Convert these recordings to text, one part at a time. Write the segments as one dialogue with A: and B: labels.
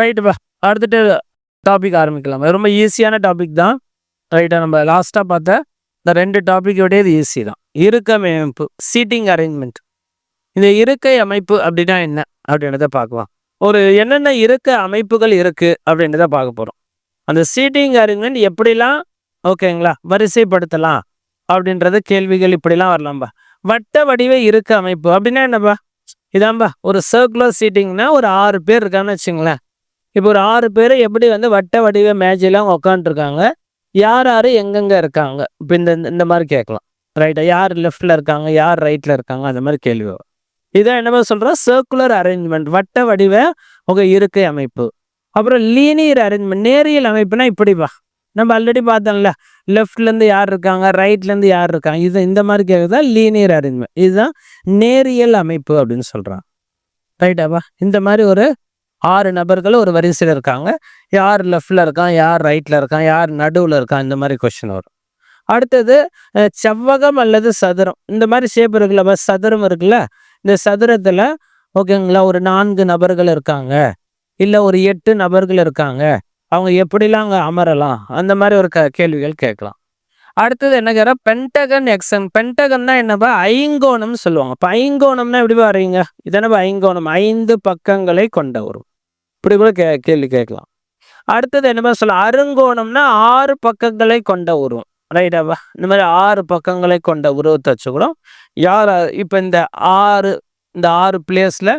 A: ரைட்டுப்பா அடுத்துட்டு topic ஆரம்பிக்கலாம். ரொம்ப ஈஸியான டாபிக் தான். ரைட்டாக நம்ம லாஸ்ட்டாக பார்த்த இந்த ரெண்டு டாப்பிக்கோடய இது ஈஸி தான். இருக்கை அமைப்பு சீட்டிங் அரேஞ்ச்மெண்ட் இந்த இருக்கை அமைப்பு அப்படின்னா என்ன? அப்படின்றத பார்க்கலாம். ஒரு என்னென்ன இருக்கை அமைப்புகள் இருக்குது அப்படின்றத பார்க்க போகிறோம் அந்த சீட்டிங் அரேஞ்ச்மெண்ட் எப்படிலாம் ஓகேங்களா வரிசைப்படுத்தலாம் அப்படின்றது கேள்விகள் இப்படிலாம் வரலாம்பா வட்ட வடிவ இருக்க அமைப்பு அப்படின்னா என்னப்பா? இதான்பா ஒரு சர்க்குலர் சீட்டிங்னா ஒரு ஆறு பேர் இருக்கான்னு வச்சுங்களேன். இப்போ ஒரு ஆறு பேர் எப்படி வந்து வட்ட வடிவ மேஜையெல்லாம் உட்காந்துருக்காங்க யார் யார் எங்கெங்கே இருக்காங்க? இப்போ இந்த இந்த மாதிரி கேட்கலாம். ரைட்டா யார் லெஃப்டில் இருக்காங்க? யார் ரைட்டில் இருக்காங்க? அந்த மாதிரி கேள்வி வரும். இதான் என்ன சொல்கிறோம் சர்க்குலர் அரேஞ்ச்மெண்ட் வட்ட வடிவ உங்கள் இருக்கை அமைப்பு. அப்புறம் லீனியர் அரேஞ்ச்மெண்ட் நேரியல் அமைப்புனா இப்படிப்பா நம்ம ஆல்ரெடி பார்த்தோம்ல. லெஃப்ட்லேருந்து யார் இருக்காங்க? ரைட்லேருந்து யார் இருக்காங்க? இது இந்த மாதிரி கேட்குறது? தான் லீனியர் அரேஞ்ச்மெண்ட் இதுதான் நேரியல் அமைப்பு அப்படின்னு சொல்கிறான் ரைட்டாப்பா இந்த மாதிரி ஒரு ஆறு நபர்கள் ஒரு வரிசையில் இருக்காங்க. யார் லெஃப்டில் இருக்கான் யார் ரைட்டில் இருக்கான் யார் நடுவில் இருக்கான் இந்த மாதிரி கொஷின் வரும். அடுத்தது செவ்வகம் அல்லது சதுரம். இந்த மாதிரி ஷேப் இருக்குல்ல சதுரம் இருக்குல்ல இந்த சதுரத்தில் ஓகேங்களா ஒரு நான்கு நபர்கள் இருக்காங்க. இல்லை ஒரு எட்டு நபர்கள் இருக்காங்க. அவங்க எப்படிலாம் அங்கே அமரலாம்? அந்த மாதிரி ஒரு க கேள்விகள் கேட்கலாம். அடுத்தது என்ன கேட்குறா பென்டகன் எக்ஸன் பென்டகன்னா என்னப்பா? ஐங்கோணம்னு சொல்லுவாங்க. இப்போ ஐங்கோணம்னா எப்படி வர்றீங்க இதனப்பா ஐங்கோணம். ஐந்து பக்கங்களை கொண்ட வரும் இப்படி கூட கே கேள்வி கேட்கலாம். அடுத்தது என்ன சொல்ல அருங்கோணம்னா ஆறு பக்கங்களை கொண்ட உருவம். ரைட்டாப்பா இந்த மாதிரி ஆறு பக்கங்களை கொண்ட உருவத்தை வச்சுக்கிறோம் கூட யார் இப்போ இந்த ஆறு இந்த ஆறு பிளேஸில்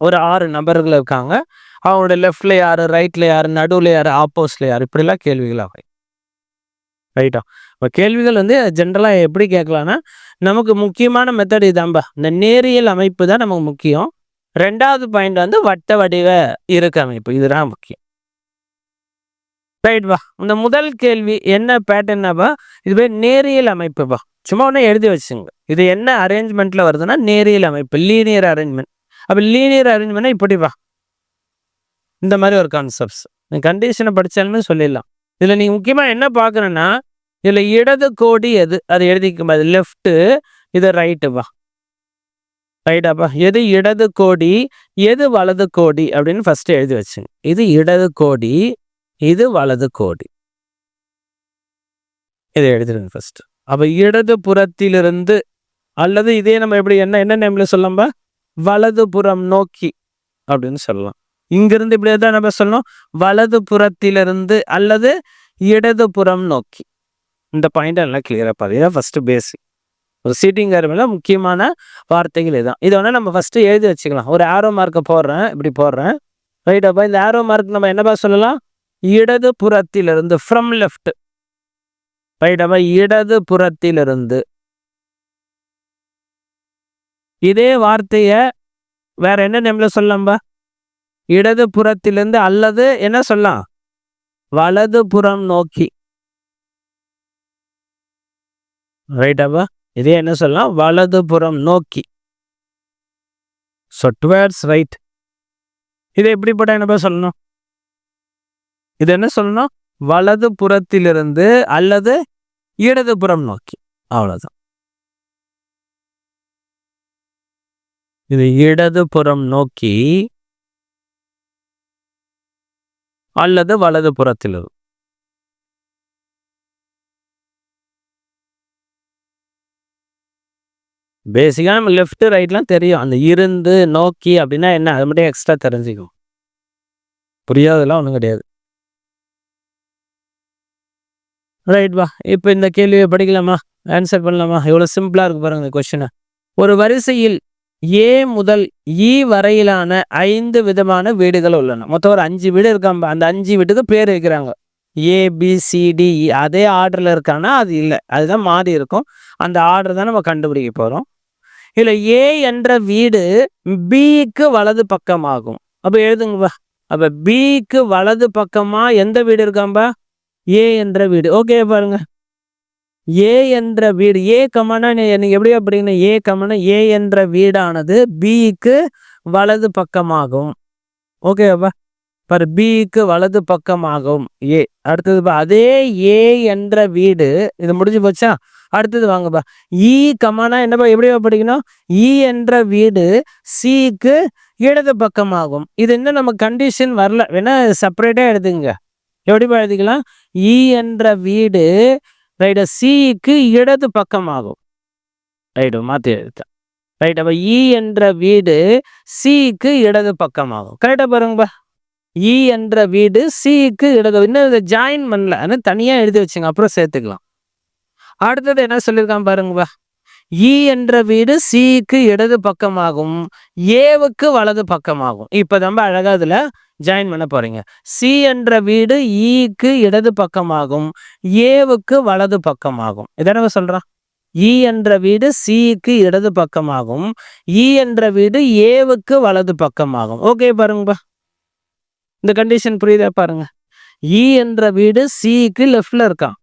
A: ஒரு ஆறு நபர்கள் இருக்காங்க. அவங்களோட லெஃப்டில் யார் ரைட்டில் யார் நடுவில் யார் ஆப்போஸில் யார்? இப்படிலாம் கேள்விகள் ஆகும். ரைட்டா இப்போ கேள்விகள் வந்து ஜென்ரலாக எப்படி கேட்கலான்னா நமக்கு முக்கியமான மெத்தட் இதுதான்பா இந்த நேரியல் அமைப்பு தான் நமக்கு முக்கியம். ரெண்டாவது பாயிண்ட் வந்து வட்ட வடிவ இருக்க அமைப்பு இதுதான் முக்கியம். ரைட் வா. இந்த முதல் கேள்வி என்ன பேட்டர்னாப்பா இதுவே நேரியல் அமைப்புப்பா சும்மா ஒன்று எழுதி வச்சுங்க. இது என்ன அரேஞ்ச்மெண்ட்டில் வருதுன்னா நேரியல் அமைப்பு லீனியர் அரேஞ்ச்மெண்ட் அப்போ லீனியர் அரேஞ்ச்மெண்ட் இப்படி வா. இந்த மாதிரி ஒரு கான்செப்ட்ஸ் நீ கண்டிஷனை படிச்சாலுமே சொல்லிடலாம். இதில் நீங்கள் முக்கியமாக என்ன பார்க்குறேன்னா இதில் இடது கோடி எது? அது எழுதிக்கும்போது லெஃப்ட்டு இது ரைட்டு வா ரைட்டாப்பா எது இடது கோடி எது வலது கோடி அப்படின்னு ஃபர்ஸ்ட் எழுதி வச்சுங்க. இது இடது கோடி இது வலது கோடி. இதை எழுதிடுங்க ஃபர்ஸ்ட் அப்போ இடது புறத்திலிருந்து அல்லது இதே நம்ம எப்படி என்ன என்ன நேம்ல சொல்லலாம்பா வலது புறம் நோக்கி அப்படின்னு சொல்லலாம். இங்கிருந்து இப்படி தான் நம்ம சொல்லணும்? வலது புறத்திலிருந்து அல்லது இடது புறம் நோக்கி. இந்த பாயிண்ட் எல்லாம் கிளியராக பார்த்தீங்கன்னா ஃபர்ஸ்ட் பேசிக் ஒரு சீட்டிங் மேலே முக்கியமான வார்த்தைகள் இதுதான். இதை வேணால் நம்ம ஃபஸ்ட்டு எழுதி வச்சுக்கலாம். ஒரு ஆரோ மார்க்கை போடுறேன் இப்படி போடுறேன். ரைட் அப்போ இந்த ஆரோ மார்க் நம்ம என்னப்பா சொல்லலாம்? இடது புறத்திலிருந்து ஃப்ரம் லெஃப்ட் ரைட் அப்போ இடது புறத்திலிருந்து. இதே வார்த்தையை வேற என்ன நேம்ல சொல்லலாம்பா? இடது புறத்திலிருந்து அல்லது என்ன சொல்லலாம்? வலது புறம் நோக்கி. ரைட்டாப்பா இதே என்ன சொல்லலாம்? வலதுபுறம் நோக்கி. ஸோ டுவேர்ட்ஸ் ரைட் இது எப்படிப்பட்ட என்னப்பா சொல்லணும்? இது என்ன சொல்லணும்? வலது புறத்திலிருந்து அல்லது இடதுபுறம் நோக்கி. அவ்வளோதான் இது இடதுபுறம் நோக்கி அல்லது வலது புறத்திலிருந்து பேசிக்காக நம்ம லெஃப்ட்டு ரைட்லாம் தெரியும். அந்த இருந்து நோக்கி அப்படின்னா என்ன? அது மட்டும் எக்ஸ்ட்ரா தெரிஞ்சுக்கும் புரியாதெல்லாம் ஒன்றும் கிடையாது. ரைட் வா? இப்போ இந்த கேள்வியை படிக்கலாமா? ஆன்சர் பண்ணலாமா? எவ்வளோ சிம்பிளாக இருக்கு பாருங்க இந்த கொஷினை ஒரு வரிசையில் ஏ முதல் இ வரையிலான ஐந்து விதமான வீடுகள் உள்ளன. மொத்தம் ஒரு அஞ்சு வீடு இருக்காம்ப அந்த அஞ்சு வீட்டுக்கு பேர் வைக்கிறாங்க. A B e. அதே ஆர்டரில் இருக்கானா? அது இல்லை. அதுதான் மாறி இருக்கும். அந்த ஆர்டர் தான் நம்ம கண்டுபிடிக்க போகிறோம் இதில் ஏ என்ற வீடு பிக்கு வலது பக்கமாகும். அப்போ எழுதுங்கப்பா அப்போ பிக்கு வலது பக்கமாக எந்த வீடு இருக்காம்பா? ஏ என்ற வீடு. ஓகே பாருங்க. ஏ என்ற வீடு. ஏ கமனா எனக்கு எப்படி அப்படின்னா ஏ கமனா ஏ என்ற வீடானது பிக்கு வலது பக்கமாகும். ஓகேவா பர் பிக்கு வலது பக்கமாகும். ஏ அடுத்தது அதே ஏ என்ற வீடு. இது முடிஞ்சு போச்சா? அடுத்தது வாங்கப்பா. E, இ கமானா என்னப்பா எப்படி படிக்கணும்? இ என்ற வீடு சிக்கு இடது பக்கமாகும். இது இன்னும் நம்ம கண்டிஷன் வரல. வேணா செப்பரேட்டாக எழுதுங்க எப்படிப்பா எழுதிக்கலாம்? இ என்ற வீடு ரைட்டு சிக்கு இடது பக்கமாகும். ரைட்டு மாற்றி எழுதிட்டேன் ரைட் அப்போ இ என்ற வீடு சிக்கு இடது பக்கமாகும். கரெக்டாக பாருங்கப்பா. இ என்ற வீடு சிக்கு இடது. இன்னும் இதை ஜாயின் பண்ணல. ஆனால் தனியாக எழுதி வச்சுங்க. அப்புறம் சேர்த்துக்கலாம். அடுத்தது என்ன சொல்லியிருக்கான் பாருங்கப்பா இ என்ற வீடு சிக்கு இடது பக்கமாகும் ஏவுக்கு வலது பக்கமாகும். இப்போ நம்ம அழகாக அதில் ஜாயின் பண்ண போகிறீங்க சி என்ற வீடு ஈக்கு இடது பக்கமாகும் ஏவுக்கு வலது பக்கமாகும். இதானவ சொல்கிறான் இ என்ற வீடு சிக்கு இடது பக்கமாகும் இ என்ற வீடு ஏவுக்கு வலது பக்கமாகும். ஓகே பாருங்கப்பா இந்த கண்டிஷன் புரியுதா பாருங்க. இ என்ற வீடு சிக்கு லெஃப்டில் இருக்கான்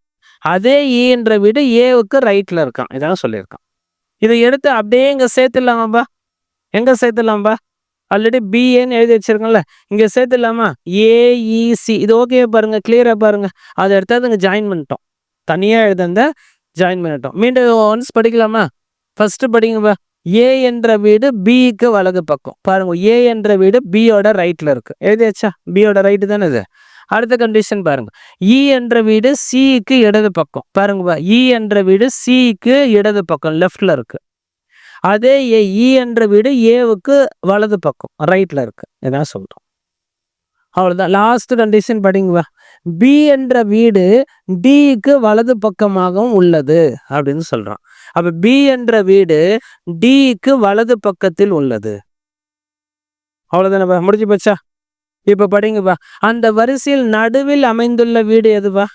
A: அதே e ஈன்ற வீடு ஏவுக்கு ரைட்டில் இருக்கான். இதான் சொல்லியிருக்கான். இதை எடுத்து அப்படியே இங்கே சேர்த்துடலாமாப்பா? எங்கே சேர்த்துடலாம்பா ஆல்ரெடி பிஏன்னு எழுதி வச்சிருக்கோம்ல. இங்கே சேர்த்துடலாமா? ஏஇசி e, இது ஓகே பாருங்க? கிளியராக பாருங்க. அதை எடுத்து அதுங்க ஜாயின் பண்ணிட்டோம். தனியாக எழுதந்த ஜாயின் பண்ணிட்டோம். மீண்டும் ஒன்ஸ் படிக்கலாமா? ஃபஸ்ட்டு படிங்கப்பா. ஏ என்ற வீடு பிக்கு வலது பக்கம். பாருங்க ஏ என்ற வீடு பியோட ரைட்டில் இருக்குது எழுதியாச்சா பியோட ரைட்டு தானே இது? அடுத்த கண்டிஷன் பாருங்க. இ என்ற வீடு சிக்கு இடது பக்கம். பாருங்க இ e என்ற வீடு சிக்கு இடது பக்கம் லெஃப்ட்ல இருக்கு. அதே ஏ இ e என்ற வீடு ஏவுக்கு வலது பக்கம் ரைட்ல இருக்கு. இதான் சொல்றோம். அவ்வளோதான் லாஸ்ட் கண்டிஷன் படிங்குவா பி. என்ற வீடு டிக்கு வலது பக்கமாகவும் உள்ளது அப்படின்னு சொல்கிறான் அப்போ பி என்ற வீடு டிக்கு வலது பக்கத்தில் உள்ளது. அவ்வளவுதானப்பா முடிஞ்சு போச்சா? இப்போ படிங்கப்பா அந்த வரிசையில் நடுவில் அமைந்துள்ள வீடு எதுவா?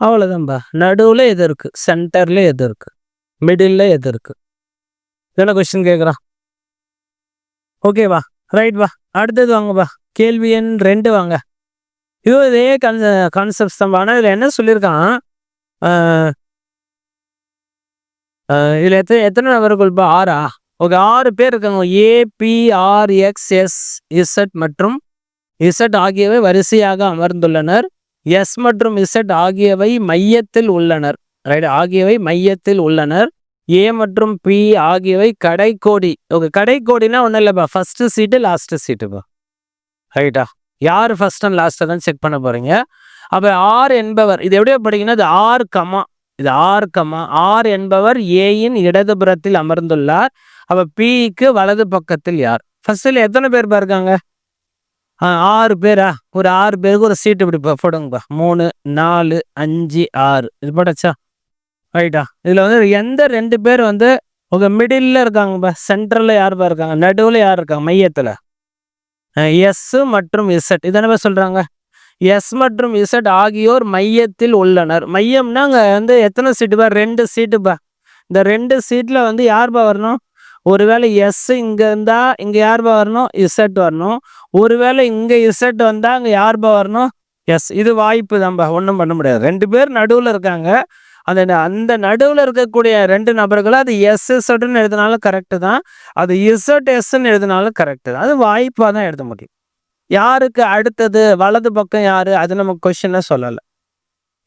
A: அவ்வளோதான்பா நடுவில் எது இருக்குது சென்டரில் எது இருக்குது மிடில் எது இருக்குது என்ன கொஸ்டின் கேட்குறான் ஓகேவா ரைட் வா. அடுத்தது வாங்கப்பா கேள்வி எண் ரெண்டு வாங்க. இது இதே கன்ச கான்செப்ட்ஸ் தான் ஆனால் இதில் என்ன சொல்லியிருக்கான்? இதில் எத்தனை எத்தனை நபர்கள்ப்பா ஆறா? ஓகே ஆறு பேர் இருக்காங்க. ஏபிஆர்எக்ஸ்எஸ் இசட் மற்றும் இசட் ஆகியவை வரிசையாக அமர்ந்துள்ளனர். எஸ் மற்றும் இசட் ஆகியவை மையத்தில் உள்ளனர். ரைட் ஆகியவை மையத்தில் உள்ளனர். ஏ மற்றும் பி ஆகியவை கடைக்கோடி. ஓகே கடைக்கோடினா ஒன்றும் இல்லைப்பா. ஃபஸ்ட்டு சீட்டு லாஸ்ட்டு சீட்டுப்பா ரைட்டா யார் ஃபர்ஸ்ட் அண்ட் லாஸ்ட்டை தான் செக் பண்ண போகிறீங்க அப்போ ஆர் என்பவர் இது எப்படியோ படிக்கணும்? இது ஆர் கமா இது ஆர் கமா ஆர் என்பவர் ஏயின் இடதுபுறத்தில் அமர்ந்துள்ளார். அப்போ பிக்கு வலது பக்கத்தில் யார்? ஃபஸ்ட்டில் எத்தனை பேர் இருக்காங்க? ஆறு பேரா? ஒரு ஆறு பேருக்கு ஒரு சீட்டு இப்படி போடுங்கப்பா. மூணு நாலு அஞ்சு ஆறு. இது போட்டாச்சா? ரைட்டா இதில் வந்து எந்த ரெண்டு பேர் வந்து உங்க மிடில் இருக்காங்கப்பா? சென்டரில் யாருப்பா இருக்காங்க? நடுவில் யார் இருக்காங்க? மையத்தில். எஸ் மற்றும் இசட் இதனப்பா சொல்கிறாங்க எஸ் மற்றும் இசட் ஆகியோர் மையத்தில் உள்ளனர். மையம்னா அங்கே வந்து எத்தனை சீட்டுப்பா ரெண்டு சீட்டுப்பா இந்த ரெண்டு சீட்டில் வந்து யார்பா வரணும்? ஒருவேளை எஸ் இங்கே இருந்தால் இங்கே யார்பா வரணும்? இசட் வரணும். ஒருவேளை இங்கே இசட் வந்தால் அங்கே யார்பா வரணும்? எஸ் இது வாய்ப்பு தான்ப்பா ஒன்றும் பண்ண முடியாது. ரெண்டு பேர் நடுவில் இருக்காங்க. அந்த அந்த நடுவில் இருக்கக்கூடிய ரெண்டு நபர்களும் அது எஸ் எஸ்ன்னு எழுதினாலும் கரெக்டு தான். அது இசட் எஸ்ன்னு எழுதினாலும் கரெக்டு தான். அது வாய்ப்பாக தான் எழுத முடியும். யாருக்கு அடுத்தது? வலது பக்கம் யார்? அது நம்ம கொஸ்டின்ல சொல்லலை.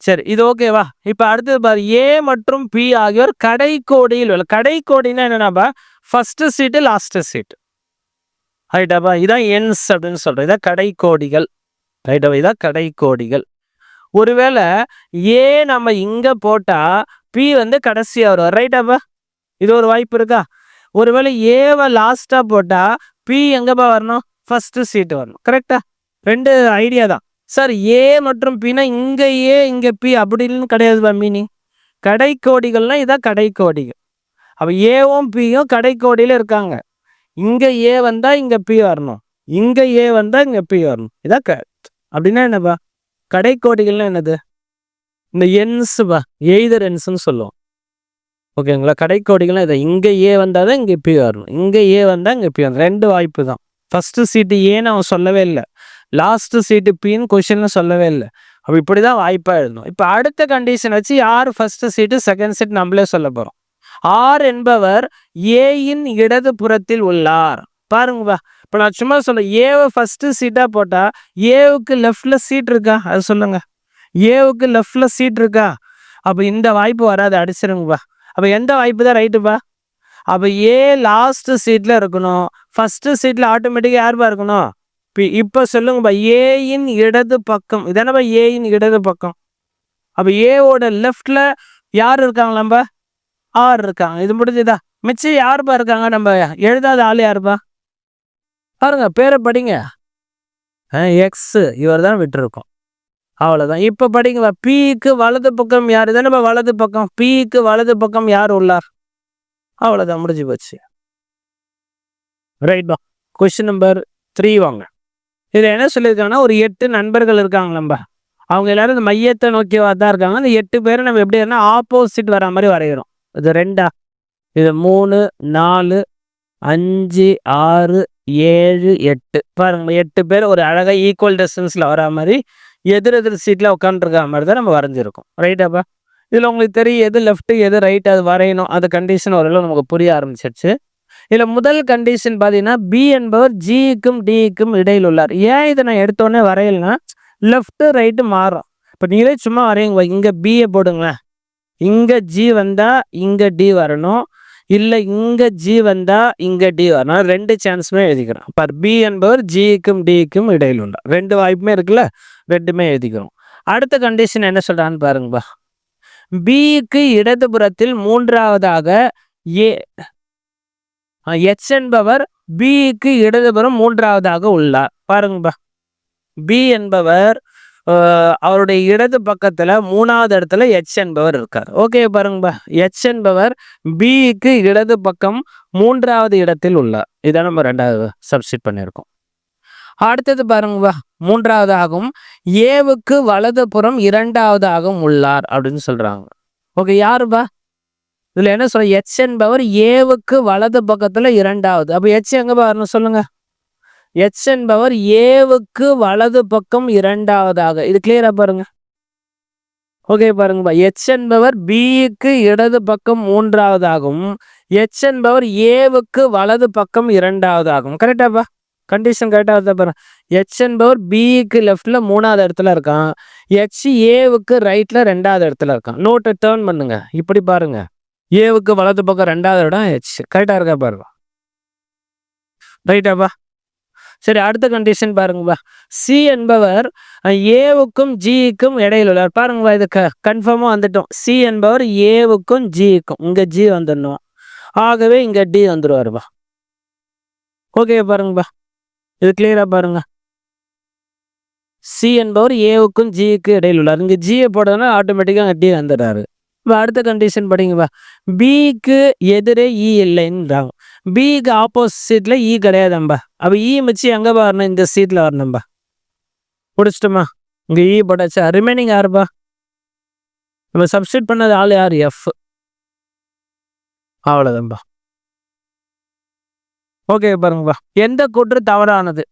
A: சரி இது ஓகேவா இப்போ அடுத்தது பாரு ஏ மற்றும் பி ஆகியோர் கடைக்கோடியில் கடைக்கோடினா என்னன்னாப்பா? ஃபஸ்ட்டு சீட்டு லாஸ்ட்டு சீட்டு ரைட்டாப்பா இதான் என்ஸ் அப்படின்னு சொல்கிறோம் இதான் கடைக்கோடிகள் ரைட்டாப்பா இதான் கடைக்கோடிகள் ஒருவேளை ஏ நம்ம இங்கே போட்டால் பி வந்து கடைசியாக வரும். ரைட்டாப்பா இது ஒரு வாய்ப்பு இருக்கா? ஒருவேளை ஏவை லாஸ்ட்டாக போட்டால் பி எங்கேப்பா வரணும்? ஃபஸ்ட்டு சீட்டு வரணும். கரெக்டா ரெண்டு ஐடியா தான். சார் ஏ மற்றும் பினா இங்கே ஏ இங்கே பி அப்படின்னு கிடையாதுப்பா மீனிங் கடைக்கோடிகள்னா இதான் கடைக்கோடிகள் அப்போ ஏவும் பியும் கடைக்கோடியில் இருக்காங்க. இங்கே ஏ வந்தால் இங்கே பி வரணும். இங்கே ஏ வந்தால் இங்கே பி வரணும். இதான் அப்படின்னா என்னப்பா? கடைக்கோடிகள்னா என்னது? இந்த என்ஸுப்பா எய்தர் என்ஸ்ன்னு சொல்லுவோம். ஓகேங்களா கடைக்கோடிகள்லாம் இதை. இங்கே ஏ வந்தால் தான் இங்கே பி வரணும். இங்கே ஏ வந்தால் இங்கே பி வரணும். ரெண்டு வாய்ப்பு தான். ஃபஸ்ட்டு சீட்டு ஏன்னு அவன் சொல்லவே இல்லை. லாஸ்ட்டு சீட்டு பின்னு கொஷின்னு சொல்லவே இல்லை. அப்போ இப்படி தான் வாய்ப்பாக எழுதணும். இப்போ அடுத்த கண்டிஷன் வச்சு யார் ஃபஸ்ட்டு சீட்டு செகண்ட் சீட் நம்மளே சொல்ல போகிறோம் ஆர் என்பவர் ஏயின் இடது புறத்தில் உள்ளார். பாருங்கப்பா இப்போ நான் சும்மா சொல்ல ஏவை ஃபஸ்ட்டு சீட்டாக போட்டால் ஏவுக்கு லெஃப்டில் சீட் இருக்கா? அது சொல்லுங்க. ஏவுக்கு லெஃப்டில் சீட் இருக்கா? அப்போ இந்த வாய்ப்பு வராது அடிச்சிருங்கப்பா அப்போ எந்த வாய்ப்பு தான் ரைட்டுப்பா அப்போ ஏ லாஸ்ட்டு சீட்டில் இருக்கணும். ஃபஸ்ட்டு சீட்டில் ஆட்டோமேட்டிக்காக யார்பா இருக்கணும்? இப்போ இப்போ சொல்லுங்கப்பா ஏயின் இடது பக்கம். இதானப்பா ஏயின் இடது பக்கம். அப்போ ஏவோட லெஃப்டில் யார் இருக்காங்களாம்பா ஆர் இருக்காங்க. இது முடிஞ்சுதா மிச்சம் யாருப்பா இருக்காங்க? நம்ம எழுதாத ஆள் யாருப்பா? பாருங்க பேரை படிங்க. எக்ஸு இவர் தான் விட்டுருக்கோம். அவ்வளோதான் இப்போ படிங்கப்பா. பிக்கு வலது பக்கம் யார்? தானே வலது பக்கம். பிக்கு வலது பக்கம் யார் உள்ளார்? அவ்வளோதான் முடிஞ்சு போச்சு. ரைட்பா கொஸ்டின் நம்பர் த்ரீ வாங்க. இதில் என்ன சொல்லியிருக்காங்கன்னா ஒரு எட்டு நண்பர்கள் இருக்காங்க நம்ம அவங்க எல்லாரும் இந்த மையத்தை நோக்கி தான் இருக்காங்க. அந்த எட்டு பேரும் நம்ம எப்படி ஆப்போசிட் வர மாதிரி வரைகிறோம். இது ரெண்டா? இது மூணு நாலு அஞ்சு ஆறு ஏழு எட்டு. பாருங்க எட்டு பேர் ஒரு அழகாக ஈக்குவல் டிஸ்டன்ஸில் வரா மாதிரி எதிர் எதிர் சீட்டில் உட்காந்துருக்கா மாதிரி தான் நம்ம வரைஞ்சிருக்கோம். ரைட்டாப்பா இதில் உங்களுக்கு தெரியும் எது லெஃப்ட்டு எது ரைட் அது வரையணும். அந்த கண்டிஷன் ஓரளவு நமக்கு புரிய ஆரம்பிச்சிருச்சு. இதில் முதல் கண்டிஷன் பார்த்தீங்கன்னா பி என்பவர் ஜிக்கும் டிக்கும் இடையில் உள்ளார். ஏன் இதை நான் எடுத்தோடனே வரையலைன்னா லெஃப்ட்டு ரைட்டு மாறும். இப்போ நீங்களே சும்மா வரையுங்க இங்கே பிஏ போடுங்களேன். இங்கே ஜி வந்தால் இங்கே டி வரணும். இல்லை இங்கே ஜி வந்தால் இங்கே டி வரணும். ரெண்டு சான்ஸுமே எழுதிக்கிறோம் இப்போ பி என்பவர் ஜிக்கும் டிக்கும் இடையில் உண்டா ரெண்டு வாய்ப்புமே இருக்குல்ல? ரெண்டுமே எழுதிக்கிறோம். அடுத்த கண்டிஷன் என்ன சொல்கிறான்னு பாருங்கப்பா. பிக்கு இடதுபுறத்தில் மூன்றாவதாக ஏ எச் என்பவர் பிக்கு இடதுபுறம் மூன்றாவதாக உள்ளார். பாருங்கப்பா. பி என்பவர் அவருடைய இடது பக்கத்துல மூணாவது இடத்துல எச் என்பவர் இருக்கார். ஓகே பாருங்கப்பா. எச் என்பவர் பிக்கு இடது பக்கம் மூன்றாவது இடத்தில் உள்ளார். இதை நம்ம ரெண்டாவது சப்ஸ்டிட் பண்ணியிருக்கோம். அடுத்தது பாருங்கப்பா. மூன்றாவதாகவும் ஏவுக்கு வலது புறம் இரண்டாவதாகவும் உள்ளார் அப்படின்னு சொல்கிறாங்க ஓகே யாருப்பா? இதில் என்ன சொல்ற? எச் என்பவர் ஏவுக்கு வலது பக்கத்தில் இரண்டாவது. அப்போ எச் எங்கே பாருன்னு சொல்லுங்கள் எச் என்பவர் ஏவுக்கு வலது பக்கம் இரண்டாவதாக. இது கிளியரா பாருங்க. ஓகே பாருங்கப்பா. எச் என்பவர் பிக்கு இடது பக்கம் மூன்றாவதாகவும் எச் என்பவர் ஏவுக்கு வலது பக்கம் இரண்டாவதாகும் கரெக்டாப்பா கண்டிஷன் கரெக்டாக இருந்தா பாருங்க. எச் என்பவர் பிக்கு லெஃப்டில் மூணாவது இடத்துல இருக்கான். எச் ஏவுக்கு ரைட்டில் ரெண்டாவது இடத்துல இருக்கான். நோட்டை டேர்ன் பண்ணுங்க. இப்படி பாருங்க. ஏவுக்கு வலது பக்கம் ரெண்டாவது இடம் ஹெச் கரெக்டாக இருக்கா பாருங்க. ரைட்டாப்பா சரி அடுத்த கண்டிஷன் பாருங்கப்பா சி என்பவர் ஏவுக்கும் ஜிக்கும் இடையில் உள்ளார். பாருங்கப்பா இது க கன்ஃபார்மாக வந்துட்டோம். சி என்பவர் ஏவுக்கும் ஜிக்கும் இங்கே ஜி வந்துடணும். ஆகவே இங்கே டி வந்துடுவார்ப்பா ஓகே பாருங்கப்பா இது கிளியராக பாருங்க. சி என்பவர் ஏவுக்கும் ஜிக்கு இடையில் உள்ளார். இங்கே ஜியை போட்டோன்னா ஆட்டோமேட்டிக்காக அங்கே டி வந்துடுறாரு. இப்போ அடுத்த கண்டிஷன் படிங்கப்பா பிக்கு எதிரே இ இல்லைன்றாங்க. பிக்கு ஆப்போசிட்ல இ கிடையாதும்பா. அப்போ இ e மிச்சு எங்கே வரணும்? இந்த சீட்டில் வரணும்பா. பிடிச்சிட்டோமா? இங்கே இ e போட்டாச்சா? ரிமைனிங் யாருப்பா? நம்ம சப்ஸ்டியூட் பண்ணது ஆள் யார்? எஃப் அவ்வளோதான்பா ஓகே பாருங்கப்பா. எந்த கூற்று தவறானது?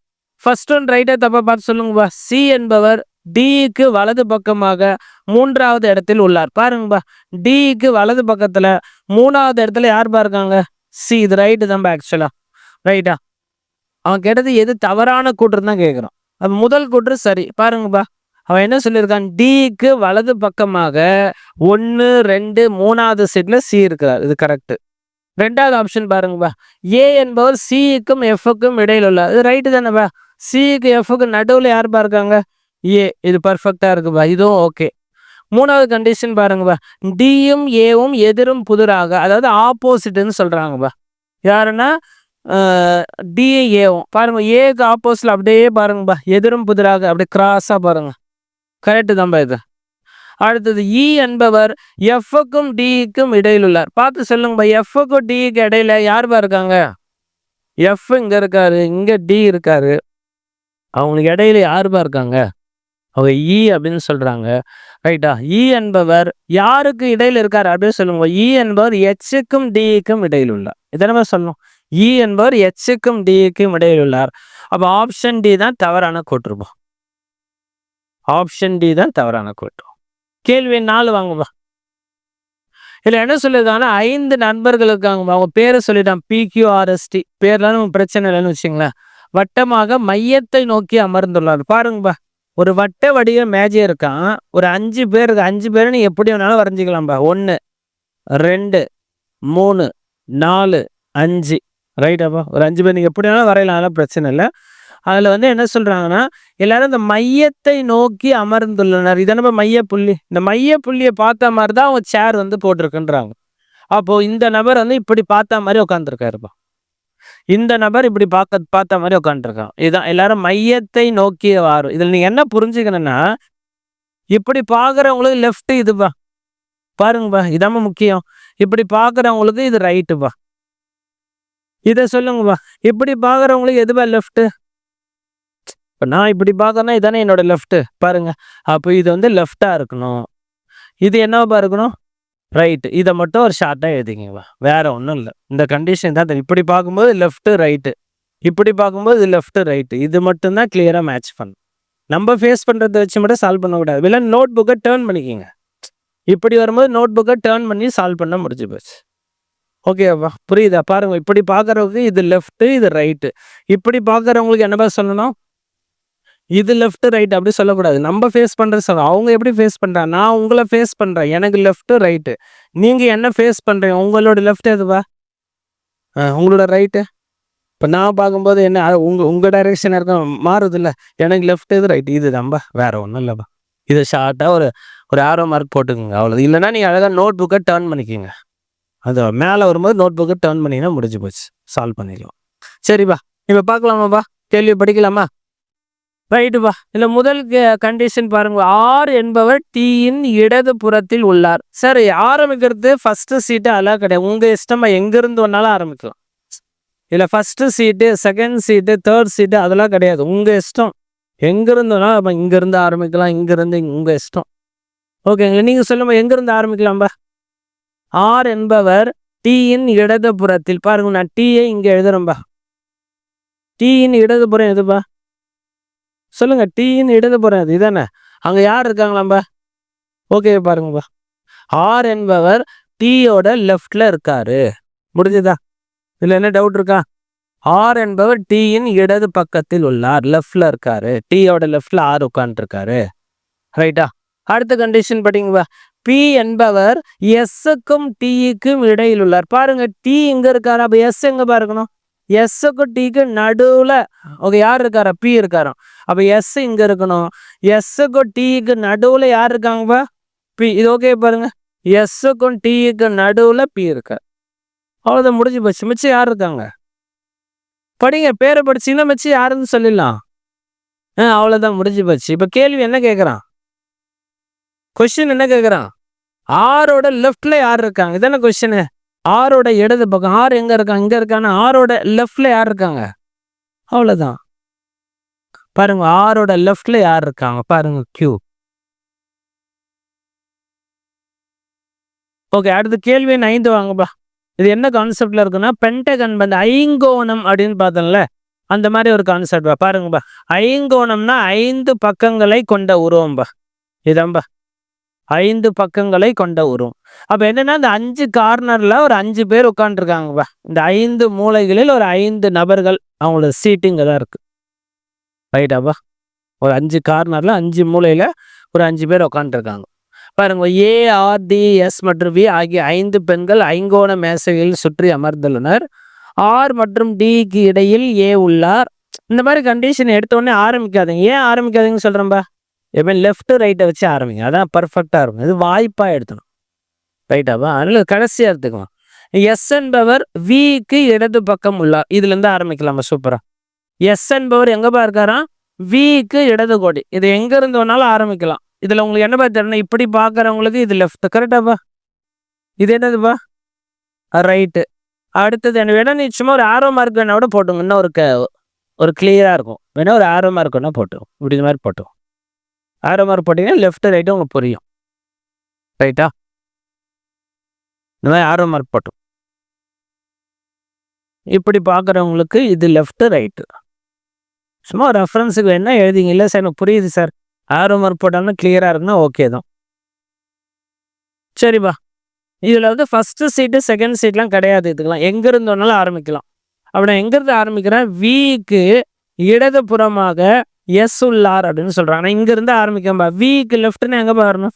A: ஃபர்ஸ்ட் ஒன் ரைட்டாக தப்பா பார்த்து சொல்லுங்கப்பா. சி என்பவர் டிக்கு வலது பக்கமாக மூன்றாவது இடத்தில் உள்ளார். பாருங்கப்பா. டிக்கு வலது பக்கத்தில் மூணாவது இடத்துல யார் பாருக்காங்க சி இது ரைட்டு தான் ஆக்சுவலா ரைட்டா அவன் கேட்டது எது தவறான கூற்று தான் கேட்குறான் அப்போ முதல் கூற்று சரி. பாருங்கப்பா அவன் என்ன சொல்லியிருக்கான்? டிக்கு வலது பக்கமாக ஒன்று ரெண்டு மூணாவது சீட்டில் சி இருக்கிறார். இது கரெக்டு ரெண்டாவது ஆப்ஷன் பாருங்கப்பா ஏ என்பவர் சிக்கும் எஃப்க்கும் இடையில் உள்ள இது ரைட்டு தானேப்பா சிக்கு எஃப்க்கு நடுவில் யாருப்பா இருக்காங்க? ஏ இது பர்ஃபெக்டாக இருக்குப்பா இதுவும் ஓகே மூணாவது கண்டிஷன் பாருங்கப்பா. டியும் ஏவும் எதிரும் புதிராக அதாவது ஆப்போசிட்னு சொல்கிறாங்கப்பா யாருன்னா டியும் ஏவும் பாருங்க ஏக்கு ஆப்போசிட்ல அப்படியே பாருங்கப்பா. எதிரும் புதிராக அப்படியே கிராஸாக பாருங்க. கரெக்டு தான்ப்பா இது. அடுத்தது இ என்பவர் எஃப்க்கும் டிக்கும் இடையில் உள்ளார். பார்த்து சொல்லுங்கப்பா எஃப்க்கும் டிக்கு இடையில யாருப்பா இருக்காங்க? எஃப் இங்கே இருக்காரு இங்கே டி இருக்காரு. அவங்களுக்கு இடையில யாருப்பா இருக்காங்க? அவங்க இ அப்படின்னு சொல்றாங்க. ரைட்டா இ என்பவர் யாருக்கு இடையில இருக்காரு அப்படின்னு சொல்லுங்க. இ என்பவர் எச்சுக்கும் டிக்கும் இடையில் உள்ளார். இதனமே சொல்லணும். இ என்பவர் எச்சுக்கும் டிக்கும் இடையில் உள்ளார். அப்போ ஆப்ஷன் டி தான் தவறான கூட்டுருப்போம் ஆப்ஷன் டி தான் தவறான கூட்டு கேள்வி நாலு வாங்குவா இல்லை என்ன சொல்லியிருக்காங்கன்னா ஐந்து நண்பர்கள் இருக்காங்க அவங்க பேரை சொல்லிட்டான். பிக்யூஆர்எஸ்டி பேர்லாம் பிரச்சனை இல்லைன்னு வச்சுங்களேன் வட்டமாக மையத்தை நோக்கி அமர்ந்துள்ளார். பாருங்கப்பா. ஒரு வட்ட வடிவ மேஜை இருக்கான் ஒரு அஞ்சு பேர் இருக்கு அஞ்சு பேர் எப்படி வேணாலும் வரைஞ்சிக்கலாம்பா ஒன்று ரெண்டு மூணு நாலு அஞ்சு. ரைட்டாப்பா ஒரு அஞ்சு பேர் நீங்கள் எப்படி வேணாலும் வரையலாம் அதெல்லாம் பிரச்சனை இல்லை. அதில் வந்து என்ன சொல்கிறாங்கன்னா எல்லாரும் இந்த மையத்தை நோக்கி அமர்ந்துள்ளனர். இதை நம்ம மைய புள்ளி. இந்த மைய புள்ளியை பார்த்த மாதிரி தான் அவங்க சேர் வந்து போட்டிருக்குன்றாங்க. அப்போது இந்த நபர் வந்து இப்படி பார்த்த மாதிரி உட்காந்துருக்காருப்பா இந்த நபர் இப்படி பார்க்க பார்த்த மாதிரி உட்காந்துருக்கான் இதுதான் எல்லாரும் மையத்தை நோக்கி வாரும் இதில் நீங்கள் என்ன புரிஞ்சுக்கணும்னா இப்படி பார்க்குறவங்களுக்கு லெஃப்ட் இதுப்பா பாருங்கப்பா இதாம முக்கியம். இப்படி பார்க்குறவங்களுக்கு இது ரைட்டுப்பா இதை சொல்லுங்கப்பா இப்படி பார்க்குறவங்களுக்கு எதுப்பா லெஃப்ட்டு இப்போ நான் இப்படி பார்க்கறேன்னா இதானே என்னோட லெஃப்ட்டு பாருங்க. அப்போ இது வந்து லெஃப்டாக இருக்கணும். இது என்னவா இருக்கணும்? ரைட்டு இதை மட்டும் ஒரு ஷார்ட்டாக எழுதிங்கப்பா வேற ஒன்றும் இல்லை. இந்த கண்டிஷன் தான். இப்படி பார்க்கும்போது லெஃப்ட்டு ரைட்டு இப்படி பார்க்கும்போது இது லெஃப்ட்டு ரைட்டு இது மட்டும்தான் கிளியராக மேட்ச் பண்ணும். நம்ம ஃபேஸ் பண்ணுறதை வச்சு மட்டும் சால்வ் பண்ணக்கூடாது. இல்லை நோட் புக்கை டேர்ன் பண்ணிக்கிங்க. இப்படி வரும்போது நோட் புக்கை டேர்ன் பண்ணி சால்வ் பண்ண முடிஞ்சு போச்சு. ஓகேவா புரியுதா? பாருங்கள் இப்படி பார்க்குறவங்களுக்கு இது லெஃப்ட்டு இது ரைட்டு இப்படி பார்க்குறவங்களுக்கு என்னப்பா சொல்லணும்? இது லெஃப்ட் ரைட் அப்படி சொல்லக்கூடாது. நம்ம ஃபேஸ் பண்ணுறது சொல்ல அவங்க எப்படி ஃபேஸ் பண்ணுறாங்க நான் உங்களை ஃபேஸ் பண்ணுறேன் எனக்கு லெஃப்ட்டு ரைட்டு நீங்கள் என்ன ஃபேஸ் பண்ணுறீங்க உங்களோட லெஃப்ட் எதுவா? ஆ, உங்களோட ரைட்டு இப்போ நான் பார்க்கும்போது என்ன உங்கள் உங்கள் டைரெக்ஷன் இருக்க மாறுது இல்லை எனக்கு லெஃப்ட் எது ரைட் இது தான்பா வேறு ஒன்றும் இல்லைப்பா. இதை ஷார்ட்டாக ஒரு ஒரு ஆரோ மார்க் போட்டுக்கோங்க அவ்வளோ இல்லைன்னா நீங்கள் அழகாக நோட் புக்கை டேர்ன் பண்ணிக்கோங்க. அது மேலே வரும்போது நோட் புக்கை டேர்ன் பண்ணிங்கன்னா முடிஞ்சு போச்சு. சால்வ் பண்ணிக்கலாம். சரிப்பா இப்போ பார்க்கலாமாப்பா கேள்வி படிக்கலாமா? ரைட்டுப்பா இதுல முதல் கண்டிஷன் பாருங்க. ஆர் என்பவர் டீயின் இடது புறத்தில் உள்ளார். சார் ஆரம்பிக்கிறது ஃபர்ஸ்ட் சீட்டு அதெல்லாம் கிடையாது. உங்க இஷ்டமா எங்க இருந்து வேணாலும் ஆரம்பிக்கலாம். இதுல first seat second seat third seat அதெல்லாம் கிடையாது. உங்க இஷ்டம். எங்க இருந்து இங்கேருந்து இங்க இருந்து ஆரம்பிக்கலாம். இங்க இருந்து உங்க இஷ்டம். ஓகேங்க நீங்க சொல்லுங்க எங்க இருந்து ஆரம்பிக்கலாம்பா ஆர் என்பவர் டீயின் இடது புறத்தில். பாருங்க நான் டீயை இங்க எழுதுறேன்பா டீயின் இடதுபுறம் எதுப்பா சொல்லுங்க டீன்னு இடது போறது இதானே? அங்கே யார் இருக்காங்களாம்பா ஓகே பாருங்கப்பா ஆர் என்பவர் டீயோட லெஃப்டில் இருக்காரு. முடிஞ்சுதா? இதில் என்ன டவுட் இருக்கா? ஆர் என்பவர் டீயின் இடது பக்கத்தில் உள்ளார் லெஃப்டில் இருக்காரு. டீயோட லெஃப்டில் ஆர் உட்காந்துருக்காரு ரைட்டா அடுத்த கண்டிஷன் படிங்கப்பா பி. என்பவர் எஸ்ஸுக்கும் டீக்கும் இடையில் உள்ளார். பாருங்க டீ இங்கே இருக்காரு? அப்ப எஸ் எங்க பாருக்கணும் எஸ்ஸுக்கும் டீக்கு நடுவில் ஓகே யார் இருக்காரா? பி இருக்காராம். அப்போ எஸ் இங்கே இருக்கணும். எஸ்ஸுக்கும் டீக்கு நடுவில் யார் இருக்காங்கப்பா பி இது ஓகே பாருங்க. எஸ்ஸுக்கும் டீக்கு நடுவில் பி இருக்கு. அவ்வளோதான் முடிஞ்சு போச்சு. மிச்சம் யார் இருக்காங்க? படிங்க பேரை படிச்சீங்கன்னா மிச்சம் யாருன்னு சொல்லிடலாம். ஆ அவ்வளோதான் முடிஞ்சு போச்சு. இப்போ கேள்வி என்ன கேட்குறான் கொஷின் என்ன கேட்குறான் ஆரோட லெஃப்டில் யார் இருக்காங்க? இதான கொஷினு ஆரோட இடது பக்கம் ஆறு எங்க இருக்காங்க இங்கே இருக்கான்னு ஆரோட லெஃப்டில் யார் இருக்காங்க? அவ்வளோதான் பாருங்க ஆரோட லெஃப்ட்ல யார் இருக்காங்க? பாருங்க கியூ ஓகே அடுத்த கேள்வி ஐந்து வாங்கப்பா. இது என்ன கான்செப்ட்ல இருக்குன்னா பென்டகன் வந்து ஐங்கோணம் அப்படின்னு பார்த்தோம்ல அந்த மாதிரி ஒரு கான்செப்ட் பாருங்கப்பா. ஐங்கோணம்னா ஐந்து பக்கங்களை கொண்ட உருவம்பா. இதாம்பா. ஐந்து பக்கங்களை கொண்ட உருவம். அப்போ என்னன்னா இந்த அஞ்சு கார்னரில் ஒரு அஞ்சு பேர் உட்காந்துருக்காங்கப்பா இந்த ஐந்து மூலைகளில் ஒரு ஐந்து நபர்கள் அவங்களோட சீட்டிங் தான் இருக்குது ரைட்டாப்பா ஒரு அஞ்சு கார்னரில் அஞ்சு மூலையில் ஒரு அஞ்சு பேர் உட்காந்துருக்காங்க பாருங்க ஏ ஆர் டி எஸ் மற்றும் வி ஆகிய ஐந்து பெண்கள் ஐங்கோண மேசையில் சுற்றி அமர்ந்துள்ளனர். ஆர் மற்றும் டிக்கு இடையில் ஏ உள்ளார். இந்த மாதிரி கண்டிஷன் எடுத்த உடனே ஆரம்பிக்காதீங்க. ஏன் ஆரம்பிக்காதீங்கன்னு சொல்கிறேன்பா எப்பவுமே லெஃப்ட்டு ரைட்டை வச்சு ஆரம்பிங்க. அதான் பர்ஃபெக்டாக இருக்கும். இது வாய்ப்பாக எடுத்தணும் ரைட்டாப்பா அதனால் கடைசியாக எடுத்துக்கலாம் எஸ் என்பவர் விக்கு இடது பக்கம் உள்ளார் இதுலேருந்து ஆரம்பிக்கலாமா? சூப்பராக எஸ் என்பவர் எங்கேப்பா இருக்காராம் விக்கு இடது கோடி. இது எங்கேருந்து வேணாலும் ஆரம்பிக்கலாம். இதில் உங்களுக்கு என்ன தெரியணும் இப்படி பார்க்குறவங்களுக்கு இது லெஃப்ட் கரெக்டாப்பா இது என்னதுப்பா ரைட்டு அடுத்தது என்ன? வேணா நீ சும்மா ஒரு ஆர்வமாக இருக்கு வேணா கூட போட்டுங்க இன்னும் ஒரு க ஒரு கிளியராக இருக்கும். வேணா ஒரு ஆர்வமாக இருக்குன்னா போட்டுவோம் இப்படி இந்த மாதிரி போட்டுவோம் ஆரோ மார்க் போட்டிங்கன்னா லெஃப்ட் ரைட்டு உங்களுக்கு புரியும். ரைட்டா இந்த மாதிரி ஆரோ மார்க் போட்டோம். இப்படி பார்க்குறவங்களுக்கு இது லெஃப்ட்டு ரைட்டு சும்மா ரெஃபரன்ஸுக்கு வேணால் எழுதிங்க. இல்லை சார் எனக்கு புரியுது சார் ஆரோ மார்க் போட்டாலும் கிளியராக இருக்குன்னா ஓகே தான். சரிப்பா. இதில் வந்து ஃபஸ்ட்டு சீட்டு செகண்ட் சீட்லாம் கிடையாது இதுக்கெல்லாம். எங்கே இருந்தோனாலும் ஆரம்பிக்கலாம். அப்படி நான் எங்கேருந்து ஆரம்பிக்கிறேன்? விக்கு இடது புறமாக எஸ் உள்ளார் அப்படின்னு சொல்கிறாங்க ஆனால் இங்கேருந்து ஆரம்பிக்கம்பா விக்கு லெஃப்ட்னு எங்க வரணும்?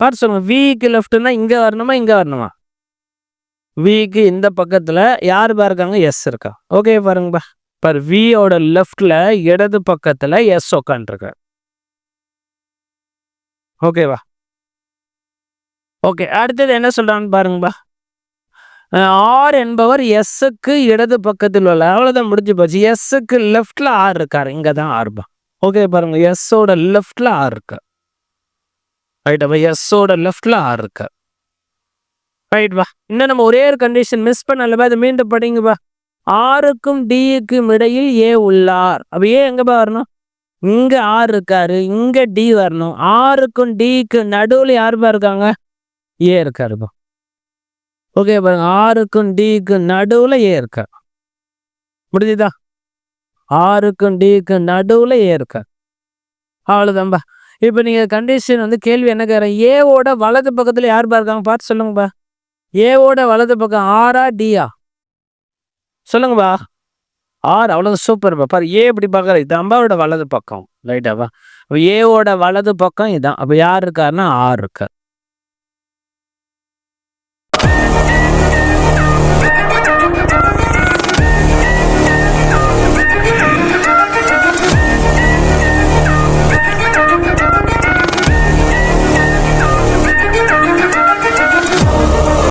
A: பார்த்து சொல்லுங்கள் விக்கு லெஃப்ட்னா இங்கே வரணுமா இங்கே வரணுமா? விக்கு இந்த பக்கத்தில் யார் பா இருக்காங்க? எஸ் இருக்கா. ஓகே பாருங்கப்பா பார். வியோட லெஃப்டில் இடது பக்கத்தில் எஸ் உட்காந்துருக்க ஓகேவா? ஓகே அடுத்தது என்ன சொல்கிறாங்கன்னு பாருங்கப்பா ஆர் என்பவர் எஸ்ஸுக்கு இடது பக்கத்தில் உள்ள அவ்வளோதான் முடிஞ்சு போச்சு. எஸ்ஸுக்கு லெஃப்டில் ஆர் இருக்கார். இங்கே தான் ஆர்பா ஓகே பாருங்க. எஸ்ஸோட லெஃப்டில் ஆர் இருக்கு. ரைட் அப்போ எஸ்ஸோட லெஃப்டில் ஆர் இருக்கு. ரைட் வா. இன்னும் நம்ம ஒரே ஒரு கண்டிஷன் மிஸ் பண்ணலப்பா இதை மீண்டும் படிங்கப்பா ஆருக்கும் டிக்கும் இடையில் ஏ உள்ளார் அப்போ ஏ எங்கப்பா வரணும்? இங்கே ஆர் இருக்காரு. இங்கே டி வரணும். ஆருக்கும் டிக்கு நடுவில் யாருப்பா இருக்காங்க? ஏ இருக்காருப்பா ஓகே பாருங்க. ஆருக்கும் டிக்கும் நடுவில் ஏ இருக்க. முடிஞ்சுதா? ஆருக்கும் டிக்கும் நடுவில் ஏ இருக்க. அவ்வளோதான்பா இப்போ நீங்கள் கண்டிஷன் வந்து கேள்வி என்ன கேட்குறேன் ஏவோட வலது பக்கத்தில் யார் இருக்காங்க? பார்த்து சொல்லுங்கப்பா ஏவோட வலது பக்கம் ஆறா டியா சொல்லுங்கப்பா ஆர் அவ்வளோ சூப்பர்ப்பா பாரு ஏ இப்படி பார்க்குற இது அம்பாவோட வலது பக்கம். ரைட்டாப்பா அப்போ ஏவோட வலது பக்கம் இதான். அப்போ யார் இருக்காருன்னா ஆர் இருக்கார்